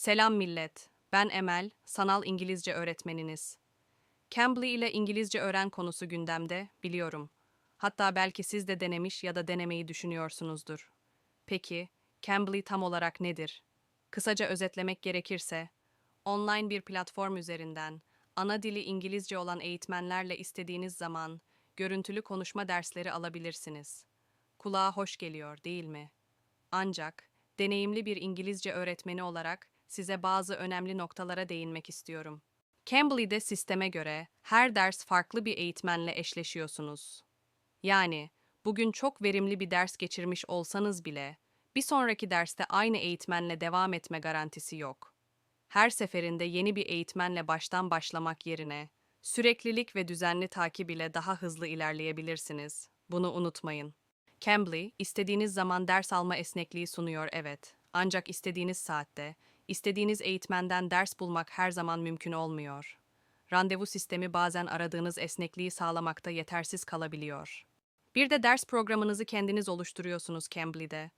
Selam millet. Ben Emel, sanal İngilizce öğretmeniniz. Cambly ile İngilizce öğren konusu gündemde, biliyorum. Hatta belki siz de denemiş ya da denemeyi düşünüyorsunuzdur. Peki, Cambly tam olarak nedir? Kısaca özetlemek gerekirse, online bir platform üzerinden ana dili İngilizce olan eğitmenlerle istediğiniz zaman görüntülü konuşma dersleri alabilirsiniz. Kulağa hoş geliyor, değil mi? Ancak deneyimli bir İngilizce öğretmeni olarak size bazı önemli noktalara değinmek istiyorum. Cambly'de sisteme göre her ders farklı bir eğitmenle eşleşiyorsunuz. Yani bugün çok verimli bir ders geçirmiş olsanız bile bir sonraki derste aynı eğitmenle devam etme garantisi yok. Her seferinde yeni bir eğitmenle baştan başlamak yerine süreklilik ve düzenli takip ile daha hızlı ilerleyebilirsiniz. Bunu unutmayın. Cambly, istediğiniz zaman ders alma esnekliği sunuyor evet. Ancak istediğiniz saatte, istediğiniz eğitmenden ders bulmak her zaman mümkün olmuyor. Randevu sistemi bazen aradığınız esnekliği sağlamakta yetersiz kalabiliyor. Bir de ders programınızı kendiniz oluşturuyorsunuz Cambly'de.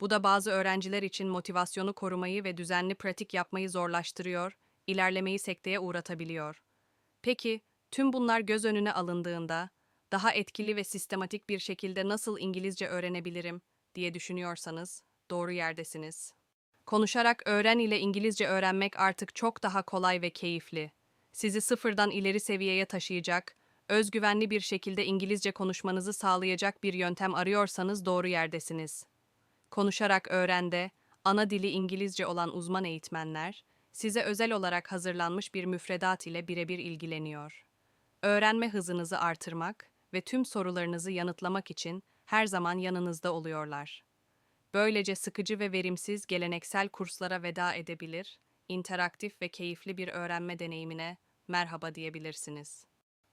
Bu da bazı öğrenciler için motivasyonu korumayı ve düzenli pratik yapmayı zorlaştırıyor, ilerlemeyi sekteye uğratabiliyor. Peki, tüm bunlar göz önüne alındığında daha etkili ve sistematik bir şekilde nasıl İngilizce öğrenebilirim diye düşünüyorsanız doğru yerdesiniz. Konuşarak öğren ile İngilizce öğrenmek artık çok daha kolay ve keyifli. Sizi sıfırdan ileri seviyeye taşıyacak, özgüvenli bir şekilde İngilizce konuşmanızı sağlayacak bir yöntem arıyorsanız doğru yerdesiniz. Konuşarak öğrende, ana dili İngilizce olan uzman eğitmenler, size özel olarak hazırlanmış bir müfredat ile birebir ilgileniyor. Öğrenme hızınızı artırmak ve tüm sorularınızı yanıtlamak için her zaman yanınızda oluyorlar. Böylece sıkıcı ve verimsiz geleneksel kurslara veda edebilir, interaktif ve keyifli bir öğrenme deneyimine merhaba diyebilirsiniz.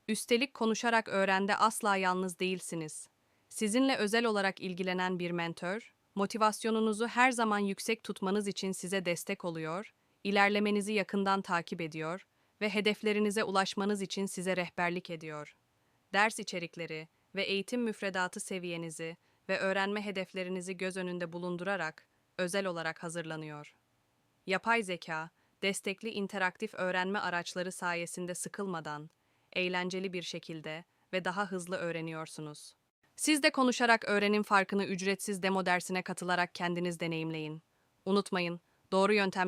Üstelik konuşarak öğrende asla yalnız değilsiniz. Sizinle özel olarak ilgilenen bir mentor, motivasyonunuzu her zaman yüksek tutmanız için size destek oluyor, ilerlemenizi yakından takip ediyor ve hedeflerinize ulaşmanız için size rehberlik ediyor. Ders içerikleri ve eğitim müfredatı seviyenizi ve öğrenme hedeflerinizi göz önünde bulundurarak özel olarak hazırlanıyor. Yapay zeka, destekli interaktif öğrenme araçları sayesinde sıkılmadan, eğlenceli bir şekilde ve daha hızlı öğreniyorsunuz. Siz de konuşarak öğrenim farkını ücretsiz demo dersine katılarak kendiniz deneyimleyin. Unutmayın, doğru yöntem